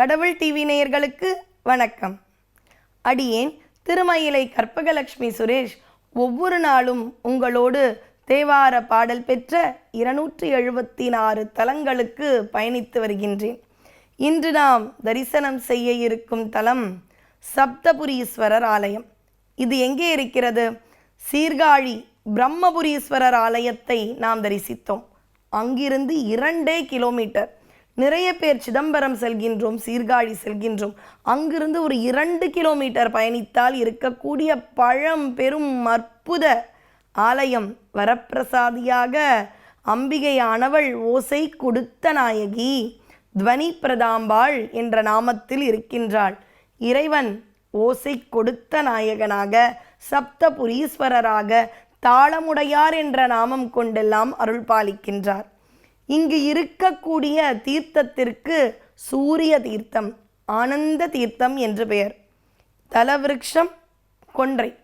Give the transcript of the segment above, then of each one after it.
கடவுள் டிவி நேயர்களுக்கு வணக்கம். அடியேன் திருமயிலை கற்பகலட்சுமி சுரேஷ் ஒவ்வொரு நாளும் உங்களோடு தேவார பாடல் பெற்ற இருநூற்றி எழுபத்தி நாறு தலங்களுக்கு பயணித்து வருகின்றேன். இன்று நாம் தரிசனம் செய்ய இருக்கும் தலம் சப்தபுரீஸ்வரர் ஆலயம். இது எங்கே இருக்கிறது? சீர்காழி பிரம்மபுரீஸ்வரர் ஆலயத்தை நாம் தரிசித்தோம். அங்கிருந்து இரண்டே கிலோமீட்டர். நிறைய பேர் சிதம்பரம் செல்கின்றோம் சீர்காழி செல்கின்றோம். அங்கிருந்து ஒரு இரண்டு கிலோமீட்டர் பயணித்தால் இருக்கக்கூடிய பழம் பெரும் அற்புத ஆலயம். வரப்பிரசாதியாக அம்பிகையானவள் ஓசை கொடுத்த நாயகி துவனி பிரதாம்பாள் என்ற நாமத்தில் இருக்கின்றாள். இறைவன் ஓசை கொடுத்த நாயகனாக சப்தபுரீஸ்வரராக தாளமுடையார் என்ற நாமம் கொண்டெல்லாம் அருள் பாலிக்கின்றார் இங்கு இருக்கக்கூடிய தீர்த்தத்திற்கு சூரிய தீர்த்தம் ஆனந்த தீர்த்தம் என்று பெயர். தலவிருக்ஷம் கொன்றை.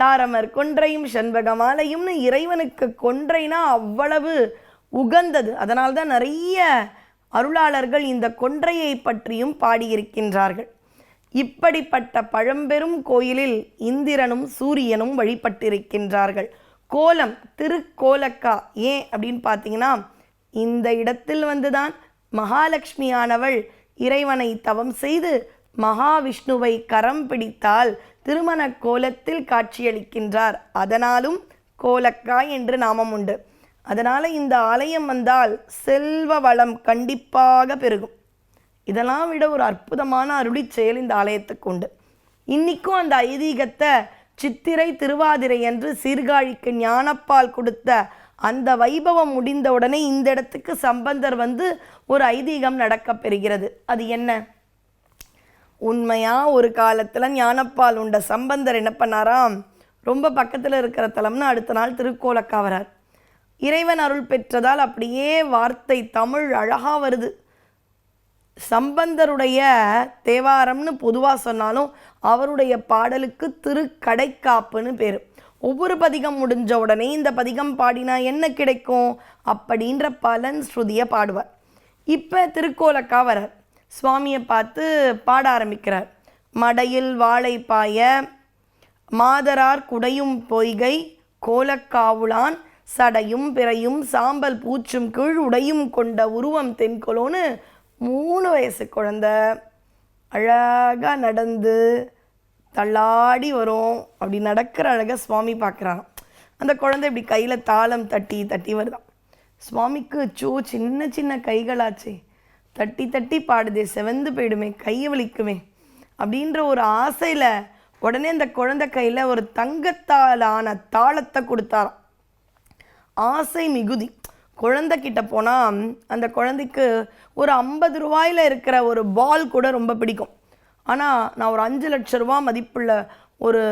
தாரமர் கொன்றையும் செண்பகமாலையும்னு இறைவனுக்கு கொன்றைனா அவ்வளவு உகந்தது. அதனால்தான் நிறைய அருளாளர்கள் இந்த கொன்றையை பற்றியும் பாடியிருக்கின்றார்கள். இப்படிப்பட்ட பழம்பெரும் கோயிலில் இந்திரனும் சூரியனும் வழிபட்டிருக்கின்றார்கள். கோலம் திருக்கோலக்கா ஏன் அப்படின்னு பார்த்தீங்கன்னா இந்த இடத்தில் வந்துதான் மகாலட்சுமியானவள் இறைவனை தவம் செய்து மகாவிஷ்ணுவை கரம் பிடித்தால் திருமண கோலத்தில் காட்சியளிக்கின்றார். அதனாலும் கோலக்காய் என்று நாமம் உண்டு. அதனால் இந்த ஆலயம் வந்தால் செல்வ வளம் கண்டிப்பாக பெருகும். இதெல்லாம் விட ஒரு அற்புதமான அருளி செயல் இந்த ஆலயத்துக்கு உண்டு. இன்னைக்கும் அந்த ஐதீகத்தை சித்திரை திருவாதிரை என்று சீர்காழிக்கு ஞானப்பால் கொடுத்த அந்த வைபவம் முடிந்தவுடனே இந்த இடத்துக்கு சம்பந்தர் வந்து ஒரு ஐதீகம் நடக்கப்பெறுகிறது அது என்ன? உண்மையா? ஒரு காலத்தில் ஞானப்பால் உண்ட சம்பந்தர் என்ன பண்ணாராம்? ரொம்ப பக்கத்தில் இருக்கிற தலம்னு அடுத்த நாள் திருக்கோலக்கா வரார். இறைவன் அருள் பெற்றதால் அப்படியே வார்த்தை தமிழ் அழகாக வருது. சம்பந்தருடைய தேவாரம்னு பொதுவாக சொன்னாலும் அவருடைய பாடலுக்கு திருக்கடைக்காப்புன்னு பேர். ஒவ்வொரு பதிகம் முடிஞ்ச உடனே இந்த பதிகம் பாடினா என்ன கிடைக்கும் அப்படின்ற பலன் ஸ்ருதியை பாடுவார். இப்போ திருக்கோலக்கா வரார். சுவாமியை பார்த்து பாட ஆரம்பிக்கிறார். மடையில் வாழை பாய மாதரார் குடையும் பொய்கை கோலக்காவுளான் சடையும் பிறையும் சாம்பல் பூச்சும் கீழ் உடையும் கொண்ட உருவம் தென்கொலோன்னு மூணு வயசு குழந்த அழகாக நடந்து தள்ளாடி வரும். அப்படி நடக்கிற அழகை சுவாமி பார்க்குறாங்க அந்த குழந்தை இப்படி கையில் தாளம் தட்டி தட்டி வருதான் சுவாமிக்கு சோ சின்ன சின்ன கைகளாச்சே. தட்டி தட்டி பாடுதே செவந்து போயிடுமே கை வலிக்குமே. அப்படின்ற ஒரு ஆசையில் உடனே அந்த குழந்தை கையில் ஒரு தங்கத்தாலான தாளத்தை கொடுத்தாராம். ஆசை மிகுதி. குழந்தைக்கிட்ட போனால் அந்த குழந்தைக்கு ஒரு ஐம்பது ரூபாயில் இருக்கிற ஒரு பால் கூட ரொம்ப பிடிக்கும். ஆனால் நான் ஒரு அஞ்சு லட்ச ரூபா மதிப்புள்ள ஒரு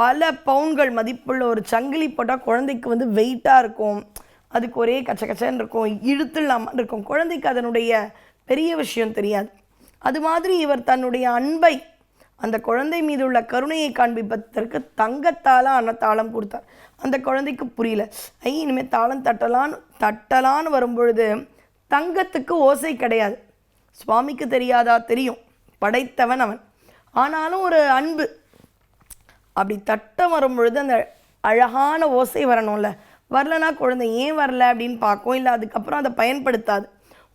பல பவுன்கள் மதிப்புள்ள ஒரு சங்கிலி போட்டால் குழந்தைக்கு வந்து வெயிட்டாக இருக்கும். அதுக்கு ஒரே கச்ச கச்சன்னு இருக்கும். இழுத்துலாமல் இருக்கும். குழந்தைக்கு அதனுடைய பெரிய விஷயம் தெரியாது. அது மாதிரி இவர் தன்னுடைய அன்பை அந்த குழந்தை மீது உள்ள கருணையை காண்பிப்பதற்கு தங்கத்தால ஆன தாளம் கொடுத்தார். அந்த குழந்தைக்கு புரியல. ஐ இனிமேல் தாளம் தட்டலான்னு தட்டலான்னு வரும்பொழுது தங்கத்துக்கு ஓசை கிடையாது. சுவாமிக்கு தெரியாதா தெரியும். படைத்தவன் அவன். ஆனாலும் ஒரு அன்பு. அப்படி தட்டம் வரும் பொழுது அந்த அழகான ஓசை வரணும்ல. வரலனா குழந்தை ஏன் வரல அப்படின்னு பார்க்கும். இல்லை அதுக்கப்புறம் அதை பயன்படுத்தாது.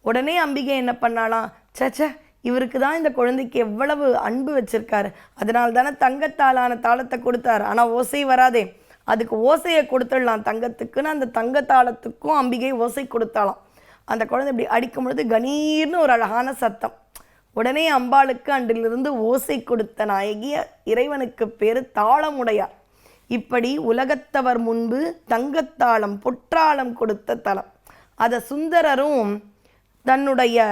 உடனே அம்பிகை என்ன பண்ணாலாம்? சச்ச இவருக்கு தான் இந்த குழந்தைக்கு எவ்வளவு அன்பு வச்சிருக்காரு. அதனால தானே தங்கத்தாலான தாளத்தை கொடுத்தாரு. ஆனால் ஓசை வராதே. அதுக்கு ஓசையை கொடுத்துடலாம். தங்கத்துக்குன்னு அந்த தங்கத்தாளத்துக்கும் அம்பிகை ஓசை கொடுத்தாலாம். அந்த குழந்தை இப்படி அடிக்கும் பொழுது கணீர்னு ஒரு அழகான சத்தம். உடனே அம்பாளுக்கு அன்றிலிருந்து ஓசை கொடுத்த நாயகி இறைவனுக்கு பேரு தாளமுடையார் இப்படி உலகத்தவர் முன்பு தங்கத்தாளம் பொற்றாளம் கொடுத்த தலம். அதை சுந்தரரும் தன்னுடைய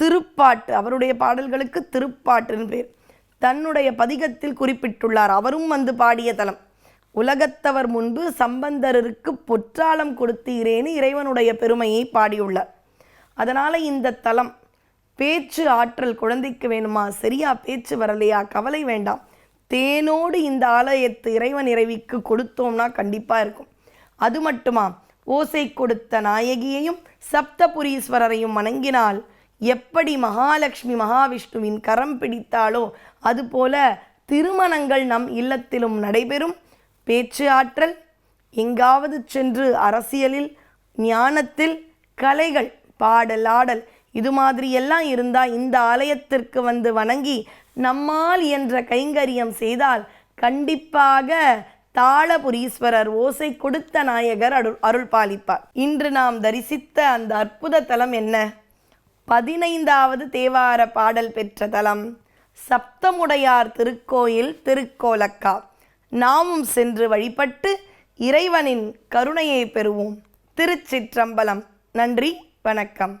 திருப்பாட்டு அவருடைய பாடல்களுக்கு திருப்பாட்டுன்னு பேர். தன்னுடைய பதிகத்தில் குறிப்பிட்டுள்ளார் அவரும் வந்து பாடிய தலம். உலகத்தவர் முன்பு சம்பந்தருக்கு பொற்றாளம் கொடுத்தீரேன்னு இறைவனுடைய பெருமையை பாடியுள்ளார். அதனால் இந்த தலம் பேச்சு ஆற்றல் குழந்தைக்கு வேணுமா? சரியா பேச்சு வரலையா? கவலை வேண்டாம். தேனோடு இந்த ஆலயத்து இறைவன் இறைவிக்கு கொடுத்தோம்னா கண்டிப்பாக இருக்கும். அது மட்டுமா? ஓசை கொடுத்த நாயகியையும் சப்தபுரீஸ்வரரையும் வணங்கினால் எப்படி மகாலட்சுமி மகாவிஷ்ணுவின் கரம் பிடித்தாலோ அதுபோல திருமணங்கள் நம் இல்லத்திலும் நடைபெறும். பேச்சு ஆற்றல் எங்காவது சென்று அரசியலில் ஞானத்தில் கலைகள் பாடல் ஆடல் இது மாதிரி எல்லாம் இருந்தால் இந்த ஆலயத்திற்கு வந்து வணங்கி நம்மால் என்ற கைங்கரியம் செய்தால் கண்டிப்பாக தாளபுரீஸ்வரர் ஓசை கொடுத்த நாயகர் அருள் அருள் பாலிப்பார். இன்று நாம் தரிசித்த அந்த அற்புத தலம் என்ன? பதினைந்தாவது தேவார பாடல் பெற்ற தலம். சப்தமுடையார் திருக்கோயில் திருக்கோலக்கா. நாமும் சென்று வழிபட்டு இறைவனின் கருணையை பெறுவோம். திருச்சிற்றம்பலம். நன்றி வணக்கம்.